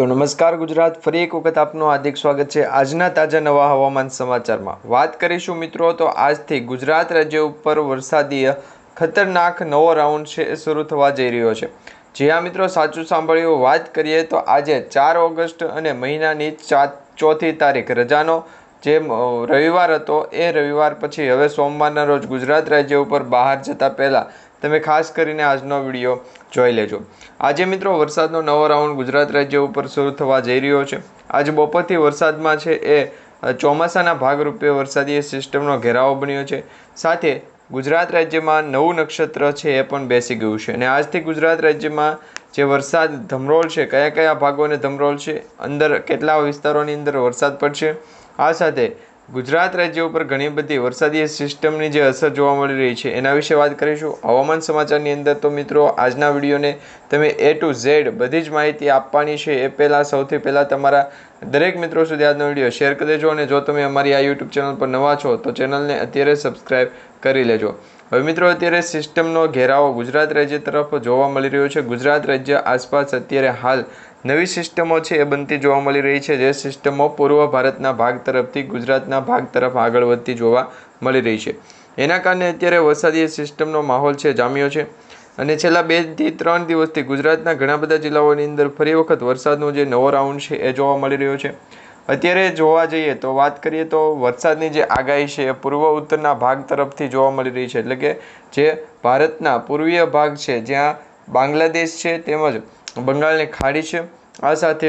તો નમસ્કાર ગુજરાત, ફરી એક વખત આપનું હાર્દિક સ્વાગત છે આજના તાજા નવા હવામાન સમાચારમાં. વાત કરીશું મિત્રો તો આજથી ગુજરાત રાજ્ય ઉપર વરસાદીય ખતરનાક નવો રાઉન્ડ છે એ શરૂ થવા જઈ રહ્યો છે. જી હા મિત્રો સાચું સાંભળ્યું વાત કરીએ તો આજે ચાર ઓગસ્ટ અને મહિનાની ચા ચોથી તારીખ રજાનો જે રવિવાર હતો એ રવિવાર પછી હવે સોમવારના રોજ ગુજરાત રાજ્ય ઉપર બહાર જતા પહેલાં તમે ખાસ કરીને આજનો વીડિયો જોઈ લેજો. આજે મિત્રો વરસાદનો નવો રાઉન્ડ ગુજરાત રાજ્ય ઉપર શરૂ થવા જઈ રહ્યો છે. આજે બપોરથી વરસાદમાં છે એ ચોમાસાના ભાગરૂપે વરસાદી સિસ્ટમનો ઘેરાવો બન્યો છે. સાથે ગુજરાત રાજ્યમાં નવું નક્ષત્ર છે એ પણ બેસી ગયું છે. અને આજથી ગુજરાત રાજ્યમાં જે વરસાદ ધમરોળ છે, કયા કયા ભાગોને ધમરોળ છે, અંદર કેટલા વિસ્તારોની અંદર વરસાદ પડશે, આ સાથે ગુજરાત રાજ્ય ઉપર ઘણી બધી વરસાદી સિસ્ટમની જે અસર જોવા મળી રહી છે, એના વિશે વાત કરીશું. હવામાન સમાચારની અંદર તો મિત્રો, આજના વિડીયોને તમે એ ટુ ઝેડ બધી જ માહિતી આપવાની છે. એ પહેલાં, સૌથી પહેલાં તમારા દરેક મિત્રો સુધી આજનો વીડિયો શેર કરી દેજો અને જો તમે અમારી આ યુટ્યુબ ચેનલ પર નવા છો, તો ચેનલને અત્યારે સબસ્ક્રાઈબ કરી લેજો. હવે મિત્રો, અત્યારે સિસ્ટમનો ઘેરાવો ગુજરાત રાજ્ય તરફ જોવા મળી રહ્યો છે. ગુજરાત રાજ્ય આસપાસ અત્યારે હાલ નવી સિસ્ટમો છે એ બનતી જોવા મળી રહી છે. જે સિસ્ટમો પૂર્વ ભારતના ભાગ તરફથી ગુજરાતના ભાગ તરફ આગળ વધતી જોવા મળી રહી છે. એના કારણે અત્યારે વરસાદી સિસ્ટમનો માહોલ છે, જામ્યો છે. અને છેલ્લા બેથી ત્રણ દિવસથી ગુજરાતના ઘણા બધા જિલ્લાઓની અંદર ફરી વખત વરસાદનો જે નવો રાઉન્ડ છે એ જોવા મળી રહ્યો છે. અત્યારે જોવા જઈએ તો વાત કરીએ તો વરસાદની જે આગાહી છે એ પૂર્વ ઉત્તરના ભાગ તરફથી જોવા મળી રહી છે. એટલે કે જે ભારતના પૂર્વીય ભાગ છે, જ્યાં બાંગ્લાદેશ છે તેમજ બંગાળની ખાડી છે. આ સાથે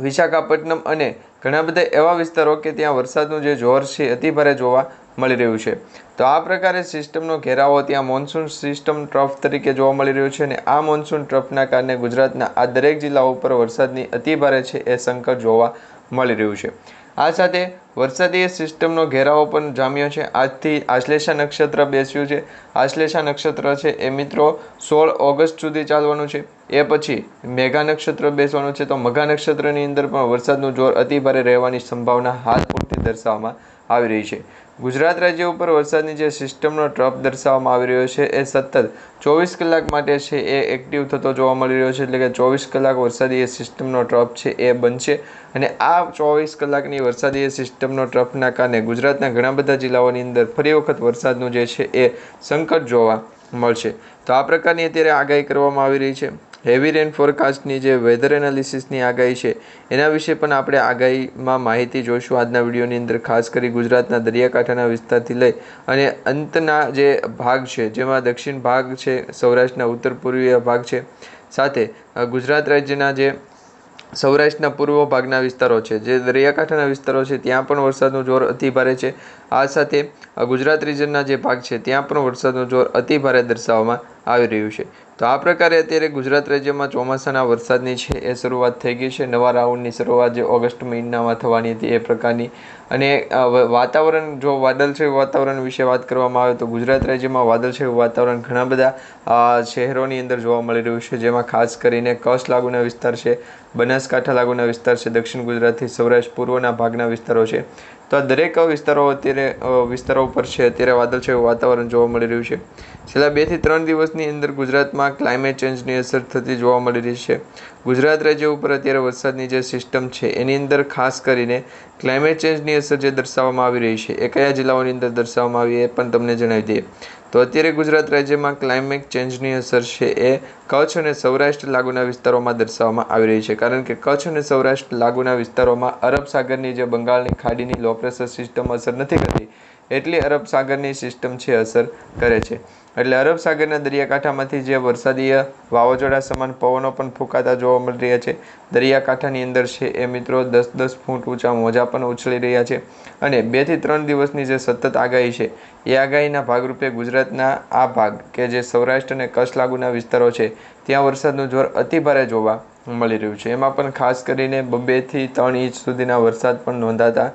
વિશાખાપટ્ટનમ અને ઘણા બધા એવા વિસ્તારો કે ત્યાં વરસાદનું જે જોર છે, અતિભારે જોવા મળી રહ્યું છે. તો આ પ્રકારે સિસ્ટમનો ઘેરાવો ત્યાં મોન્સૂન સિસ્ટમ ટ્રફ તરીકે જોવા મળી રહ્યું છે અને આ મોન્સૂન ટ્રફના કારણે ગુજરાતના આ દરેક જિલ્લાઓ ઉપર વરસાદની અતિભારે છે એ સંકટ જોવા મળી રહ્યું છે. આ સાથે વરસાદી સિસ્ટમનો ઘેરાવો પણ જામ્યો છે. આજથી આશ્લેષા નક્ષત્ર બેસ્યું છે. આશ્લેષા નક્ષત્ર છે એ મિત્રો સોળ ઓગસ્ટ સુધી ચાલવાનું છે. એ પછી મેઘા નક્ષત્ર બેસવાનું છે. તો મઘા નક્ષત્રની અંદર પણ વરસાદનું જોર અતિભારે રહેવાની સંભાવના હાલ પૂરતી દર્શાવવામાં આવી રહી છે. ગુજરાત રાજ્ય ઉપર વરસાદની જે સિસ્ટમનો ટ્રફ દર્શાવવામાં આવી રહ્યો છે, એ સતત ચોવીસ કલાક માટે છે, એ એક્ટિવ થતો જોવા મળી રહ્યો છે, એટલે કે ચોવીસ કલાક વરસાદી એ સિસ્ટમનો ટ્રફ છે, એ બનશે. અને આ ચોવીસ કલાકની વરસાદી એ સિસ્ટમનો ટ્રફના કારણે ગુજરાતના ઘણા બધા જિલ્લાઓની અંદર ફરી વખત વરસાદનું જે છે, એ સંકટ જોવા મળશે. તો આ પ્રકારની અત્યારે આગાહી કરવામાં આવી રહી છે. હેવી રેન ફોરકાસ્ટની જે વેધર એનાલિસિસની આગાહી છે, એના વિશે પણ આપણે આગાહીમાં માહિતી જોઈશું. આજના વિડીયોની અંદર ખાસ કરી ગુજરાતના દરિયાકાંઠાના વિસ્તારથી લઈ અને અંતના જે ભાગ છે, જેમાં દક્ષિણ ભાગ છે, સૌરાષ્ટ્રના ઉત્તર પૂર્વીય ભાગ છે, સાથે ગુજરાત રાજ્યના જે સૌરાષ્ટ્રના પૂર્વ ભાગના વિસ્તારો છે, જે દરિયાકાંઠાના વિસ્તારો છે, ત્યાં પણ વરસાદનું જોર અતિ ભારે છે. આ સાથે ગુજરાત રિજનના જે ભાગ છે, ત્યાં પણ વરસાદનું જોર અતિ ભારે દર્શાવવામાં આવી રહ્યું છે. તો આ પ્રકારે અત્યારે ગુજરાત રાજ્યમાં ચોમાસાના વરસાદની છે એ શરૂઆત થઈ ગઈ છે. નવા રાઉન્ડની શરૂઆત જે ઓગસ્ટ મહિનામાં થવાની હતી એ પ્રકારની અને વાતાવરણ, જો વાદળછાયું વાતાવરણ વિશે વાત કરવામાં આવે તો ગુજરાત રાજ્યમાં વાદળછાયું વાતાવરણ ઘણા બધા શહેરોની અંદર જોવા મળી રહ્યું છે, જેમાં ખાસ કરીને કચ્છ લાગુના વિસ્તાર છે, બનાસકાંઠા લાગુના વિસ્તાર છે, દક્ષિણ ગુજરાતથી સૌરાષ્ટ્ર પૂર્વના ભાગના વિસ્તારો છે. તો આ દરેક વિસ્તારો અત્યારે વિસ્તારો ઉપર છે, અત્યારે વાદળછાયું વાતાવરણ જોવા મળી રહ્યું છે. છેલ્લા બેથી ત્રણ દિવસની અંદર ગુજરાતમાં ક્લાઇમેટ ચેન્જની અસર થતી જોવા મળી રહી છે. ગુજરાત રાજ્ય ઉપર અત્યારે વરસાદની જે સિસ્ટમ છે, એની અંદર ખાસ કરીને ક્લાઇમેટ ચેન્જની અસર જે દર્શાવવામાં આવી રહી છે. એ કયા જિલ્લાઓની અંદર દર્શાવવામાં આવી એ પણ તમને જણાવી દઈએ. તો અત્યારે ગુજરાત રાજ્યમાં ક્લાઇમેટ ચેન્જની અસર છે એ કચ્છ અને સૌરાષ્ટ્ર લાગુના વિસ્તારોમાં દર્શાવવામાં આવી રહી છે. કારણ કે કચ્છ અને સૌરાષ્ટ્ર લાગુના વિસ્તારોમાં અરબ સાગરની જે બંગાળની ખાડીની લો પ્રેશર સિસ્ટમ અસર નથી કરતી, એટલી અરબ સાગરની સિસ્ટમ છે અસર કરે છે. એટલે અરબ સાગરના દરિયાકાંઠામાંથી જે વરસાદીય વાવાઝોડા સમાન પવનો પણ ફૂંકાતા જોવા મળી રહ્યા છે. દરિયાકાંઠાની અંદર છે એ મિત્રો દસ દસ ફૂટ ઊંચા મોજા પણ ઉછળી રહ્યા છે અને બેથી ત્રણ દિવસની જે સતત આગાહી છે, એ આગાહીના ભાગરૂપે ગુજરાતના આ ભાગ કે જે સૌરાષ્ટ્ર અને કચ્છ લાગુના વિસ્તારો છે, ત્યાં વરસાદનું જોર અતિભારે જોવા મળી રહ્યું છે. એમાં પણ ખાસ કરીને બબેથી ત્રણ ઇંચ સુધીના વરસાદ પણ નોંધાતા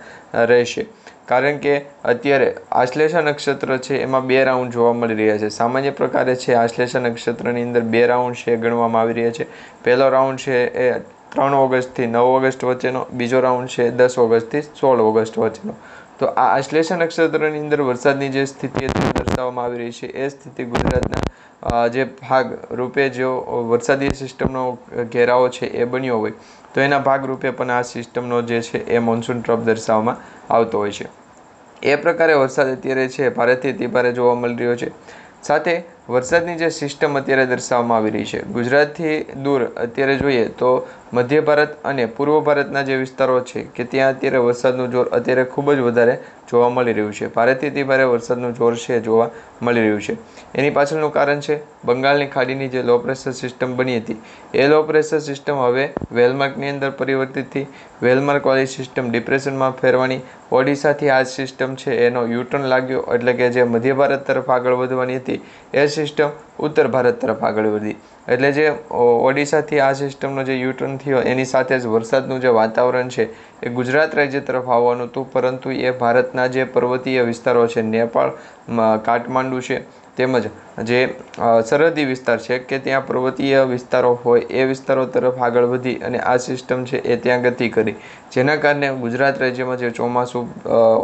રહેશે. કારણ કે અત્યારે આશ્લેષા નક્ષત્ર છે, એમાં બે રાઉન્ડ જોવા મળી રહ્યા છે. સામાન્ય પ્રકારે છે, આશ્લેષા નક્ષત્રની અંદર બે રાઉન્ડ છે ગણવામાં આવી રહ્યા છે. પહેલો રાઉન્ડ છે એ ત્રણ ઓગસ્ટથી નવ ઓગસ્ટ વચ્ચેનો, બીજો રાઉન્ડ છે દસ ઓગસ્ટથી સોળ ઓગસ્ટ વચ્ચેનો. તો આ આશ્લેષા નક્ષત્રની અંદર વરસાદની જે સ્થિતિ દર્શાવવામાં આવી રહી છે. એ સ્થિતિ ગુજરાતના જે ભાગ રૂપે જો વરસાદી સિસ્ટમનો ઘેરાવો છે એ બન્યો હોય. તો એના ભાગરૂપે પણ આ સિસ્ટમનો જે છે એ મોન્સૂન ટ્રફ દર્શાવવામાં આવતો હોય છે. એ પ્રકારે વરસાદ અત્યારે છે, ભારેથી અતિભારે જોવા મળી રહ્યો છે. સાથે વરસાદની જે સિસ્ટમ અત્યારે દર્શાવવામાં આવી રહી છે, ગુજરાતથી દૂર અત્યારે જોઈએ તો મધ્ય ભારત અને પૂર્વ ભારતના જે વિસ્તારો છે કે ત્યાં અત્યારે વરસાદનું જોર અત્યારે ખૂબ જ વધારે જોવા મળી રહ્યું છે. ભારેથી અતિભારે વરસાદનું જોર છે જોવા મળી રહ્યું છે. એની પાછળનું કારણ છે, બંગાળની ખાડીની જે લો પ્રેશર સિસ્ટમ બની હતી. એ લો પ્રેશર સિસ્ટમ હવે વેલમાર્કની અંદર પરિવર્તિત થઈ. વેલમાર્કવાળી સિસ્ટમ ડિપ્રેશનમાં ફેરવાની. ઓડિશાથી આ સિસ્ટમ છે, એનો યુટર્ન લાગ્યો. એટલે કે જે મધ્ય ભારત તરફ આગળ વધવાની હતી. એ સિસ્ટમ ઉત્તર ભારત તરફ આગળ વધી. એટલે જે ઓડિશાથી આ સિસ્ટમનો જે યુટર્ન થયો, એની સાથે જ વરસાદનું જે વાતાવરણ છે, એ ગુજરાત રાજ્ય તરફ આવવાનું હતું, પરંતુ એ ભારતના જે પર્વતીય વિસ્તારો છે, નેપાળ કાઠમાંડુ છે, તેમજ જે સરહદી વિસ્તાર છે, કે ત્યાં પર્વતીય વિસ્તારો હોય, એ વિસ્તારો તરફ આગળ વધી અને આ સિસ્ટમ છે, એ ત્યાં ગતિ કરી. જેના કારણે ગુજરાત રાજ્યમાં જે ચોમાસું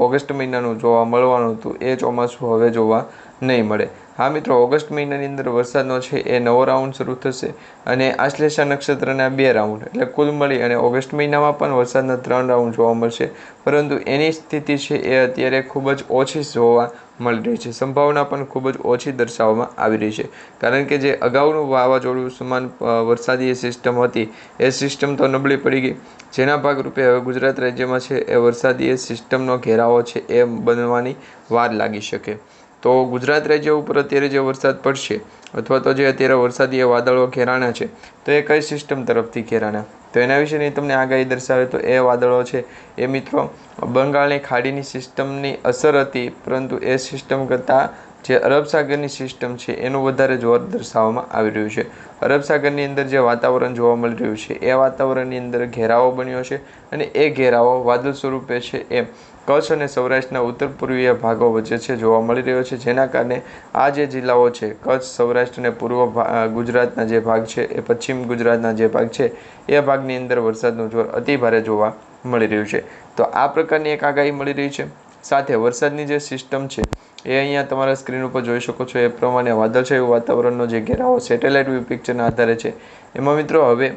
ઓગસ્ટ મહિનાનું જોવા મળવાનું હતું, એ ચોમાસું હવે જોવા નહીં મળે. હા મિત્રો, ઓગસ્ટ મહિનાની અંદર વરસાદનો છે એ નવો રાઉન્ડ શરૂ થશે અને આશ્લેષા નક્ષત્રના બે રાઉન્ડ એટલે કુલ મળી અને ઓગસ્ટ મહિનામાં પણ વરસાદના ત્રણ રાઉન્ડ જોવા મળશે. પરંતુ એની સ્થિતિ છે એ અત્યારે ખૂબ જ ઓછી જોવા મળી રહી છે. સંભાવના પણ ખૂબ જ ઓછી દર્શાવવામાં આવી રહી છે. કારણ કે જે અગાઉનું વાવાઝોડું સમાન વરસાદી સિસ્ટમ હતી, એ સિસ્ટમ તો નબળી પડી ગઈ. જેના ભાગરૂપે હવે ગુજરાત રાજ્યમાં છે એ વરસાદી સિસ્ટમનો ઘેરાવો છે એ બનવાની વાર લાગી શકે. તો ગુજરાત રાજ્ય ઉપર અત્યારે જે વરસાદ પડશે, અથવા તો જે અત્યારે વરસાદી વાદળો ઘેરાણા છે, તો એ કઈ સિસ્ટમ તરફથી ઘેરાણા? તો એના વિશેની તમને આગાહી દર્શાવે તો એ વાદળો છે. એ મિત્રો, બંગાળની ખાડીની સિસ્ટમની અસર હતી, પરંતુ એ સિસ્ટમ કરતાં જે અરબ સાગરની સિસ્ટમ છે એનું વધારે જોર દર્શાવવામાં આવી રહ્યું છે. અરબ સાગરની અંદર જે વાતાવરણ જોવા મળી રહ્યું છે એ વાતાવરણની અંદર ઘેરાવો બન્યો છે અને એ ઘેરાવો વાદળ સ્વરૂપે છે એ કચ્છ અને સૌરાષ્ટ્રના ઉત્તર પૂર્વીય ભાગો વચ્ચે છે જોવા મળી રહ્યો છે. જેના કારણે આ જે જિલ્લાઓ છે કચ્છ, સૌરાષ્ટ્ર અને પૂર્વ ગુજરાતના જે ભાગ છે એ પશ્ચિમ ગુજરાતના જે ભાગ છે એ ભાગની અંદર વરસાદનું જોર અતિ ભારે જોવા મળી રહ્યું છે. તો આ પ્રકારની એક આગાહી મળી રહી છે. સાથે વરસાદની જે સિસ્ટમ છે, એ અહીંયા તમારા સ્ક્રીન ઉપર જોઈ શકો છો. એ પ્રમાણે વાદળછાયું વાતાવરણનો જે ઘેરાવો સેટેલાઇટ વ્યૂ પિક્ચરના આધારે છે. એમાં મિત્રો હવે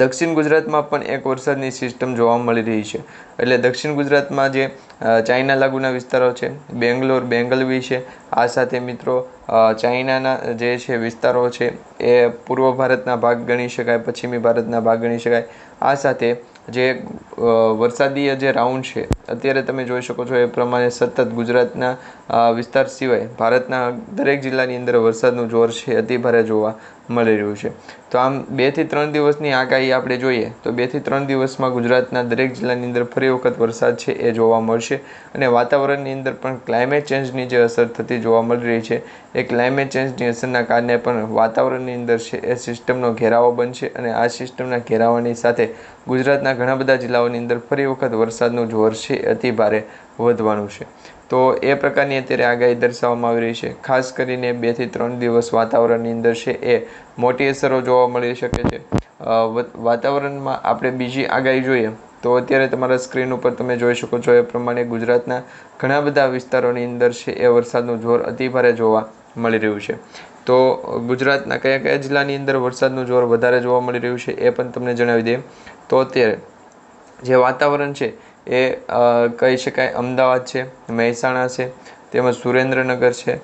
દક્ષિણ ગુજરાતમાં પણ એક વરસાદની સિસ્ટમ જોવા મળી રહી છે. એટલે દક્ષિણ ગુજરાતમાં જે ચાઇના લાગુના વિસ્તારો છે, બેંગ્લોર, બેંગલવી છે, આ સાથે મિત્રો ચાઇનાના જે છે વિસ્તારો છે, એ પૂર્વ ભારતના ભાગ ગણી શકાય, પશ્ચિમી ભારતના ભાગ ગણી શકાય, આ સાથે જે વરસાદી જે રાઉન્ડ છે, અત્યારે તમે જોઈ શકો છો એ પ્રમાણે સતત ગુજરાતના વિસ્તાર સિવાય ભારતના દરેક જિલ્લાની અંદર વરસાદનું જોર છે, અતિભારે જોવા મળી રહ્યું છે. તો આમ બેથી ત્રણ દિવસની આગાહી આપણે જોઈએ તો બેથી ત્રણ દિવસમાં ગુજરાતના દરેક જિલ્લાની અંદર ફરી વખત વરસાદ છે એ જોવા મળશે. અને વાતાવરણની અંદર પણ ક્લાઇમેટ ચેન્જની જે અસર થતી જોવા મળી રહી છે એ ક્લાઇમેટ ચેન્જની અસરના કારણે પણ વાતાવરણની અંદર છે એ સિસ્ટમનો ઘેરાવો બનશે અને આ સિસ્ટમના ઘેરાવાની સાથે ગુજરાતના ઘણા બધા જિલ્લાઓની અંદર ફરી વખત વરસાદનું જોર છે અતિ ભારે વધવાનું છે. તો એ પ્રકારની અત્યારે આગાહી દર્શાવવામાં આવી રહી છે. ખાસ કરીને બેથી ત્રણ દિવસ વાતાવરણની અંદર છે એ મોટી અસરો જોવા મળી શકે છે. વાતાવરણમાં આપણે બીજી આગાહી જોઈએ તો અત્યારે તમારા સ્ક્રીન ઉપર તમે જોઈ શકો છો એ પ્રમાણે ગુજરાતના ઘણા બધા વિસ્તારોની અંદર છે એ વરસાદનું જોર અતિ ભારે જોવા મળી રહ્યું છે. તો ગુજરાતના કયા કયા જિલ્લાની અંદર વરસાદનું જોર વધારે જોવા મળી રહ્યું છે એ પણ તમને જણાવી દઈએ તો અત્યારે જે વાતાવરણ છે એ કહી શકાય અમદાવાદ છે, મહેસાણા છે, તેમજ સુરેન્દ્રનગર છે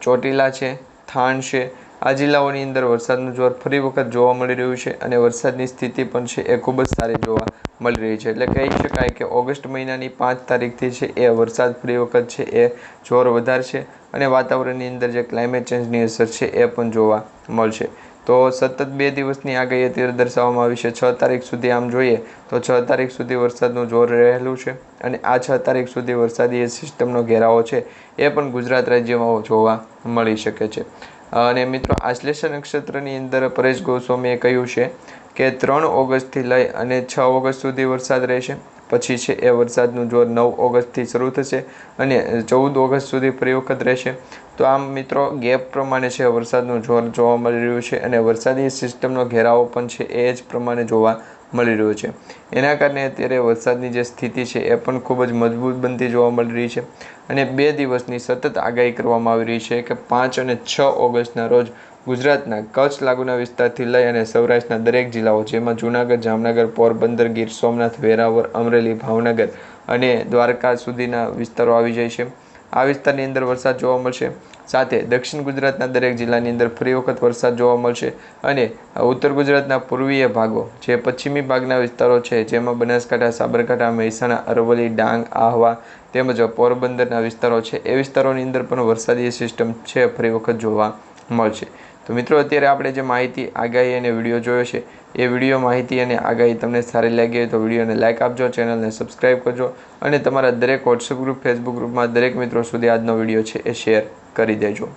ચોટીલા છે, થાણ છે. આ જિલ્લાઓની અંદર વરસાદનું જોર ફરી વખત જોવા મળી રહ્યું છે અને વરસાદની સ્થિતિ પણ છે એ ખૂબ જ સારી જોવા મળી રહી છે. એટલે કહી શકાય કે ઓગસ્ટ મહિનાની પાંચ તારીખથી છે એ વરસાદ ફરી વખત છે એ જોર વધારશે અને વાતાવરણની અંદર જે ક્લાઇમેટ ચેન્જની અસર છે એ પણ જોવા મળશે. તો સતત બે દિવસની આગાહી અત્યારે દર્શાવવામાં આવી છે. છ તારીખ સુધી આમ જોઈએ તો છ તારીખ સુધી વરસાદનું જોર રહેલું છે અને આ છ તારીખ સુધી વરસાદી સિસ્ટમનો ઘેરાવો છે એ પણ ગુજરાત રાજ્યમાં જોવા મળી શકે છે. અને મિત્રો આશ્લેષા નક્ષત્રની અંદર પરેશ ગોસ્વામીએ કહ્યું છે કે ત્રણ ઓગસ્ટથી લઈ અને છ ઓગસ્ટ સુધી વરસાદ રહેશે. પછી છે એ વરસાદનું જોર નવ ઓગસ્ટથી શરૂ થશે અને ચૌદ ઓગસ્ટ સુધી ફરી વખત રહેશે. તો આમ મિત્રો, ગેપ પ્રમાણે છે વરસાદનું જોર જોવા મળી રહ્યું છે અને વરસાદી સિસ્ટમનો ઘેરાવો પણ છે એ જ પ્રમાણે જોવા મળી રહ્યો છે. એના કારણે અત્યારે વરસાદની જે સ્થિતિ છે એ પણ ખૂબ જ મજબૂત બનતી જોવા મળી રહી છે અને બે દિવસની સતત આગાહી કરવામાં આવી રહી છે કે પાંચ અને છ ઓગસ્ટના રોજ ગુજરાતના કચ્છ લાગુના વિસ્તારથી લઈ અને સૌરાષ્ટ્રના દરેક જિલ્લાઓ, જેમાં જૂનાગઢ, જામનગર, પોરબંદર, ગીર સોમનાથ, વેરાવળ, અમરેલી, ભાવનગર અને દ્વારકા સુધીના વિસ્તારો આવી જાય છે. આ વિસ્તારની અંદર વરસાદ જોવા મળશે. સાથે દક્ષિણ ગુજરાતના દરેક જિલ્લાની અંદર ફરી વખત વરસાદ જોવા મળશે અને ઉત્તર ગુજરાતના પૂર્વીય ભાગો, જે પશ્ચિમી ભાગના વિસ્તારો છે, જેમાં બનાસકાંઠા, સાબરકાંઠા, મહેસાણા, અરવલ્લી, ડાંગ, આહવા તેમજ પોરબંદરના વિસ્તારો છે, એ વિસ્તારોની અંદર પણ વરસાદી સિસ્ટમ છે, ફરી વખત જોવા મળશે. તો મિત્રો, અત્યારે આપણે જે માહિતી આગાહી અને વીડિયો જોયો છે, એ વીડિયો માહિતી અને આગાહી તમને સારી લાગી હોય તો વિડીયોને લાઇક આપજો, ચેનલને સબસ્ક્રાઇબ કરજો અને તમારા દરેક વોટ્સઅપ ગ્રુપ ફેસબુક ગ્રુપમાં દરેક મિત્રો સુધી આજનો વીડિયો છે એ શેર કરી દેજો.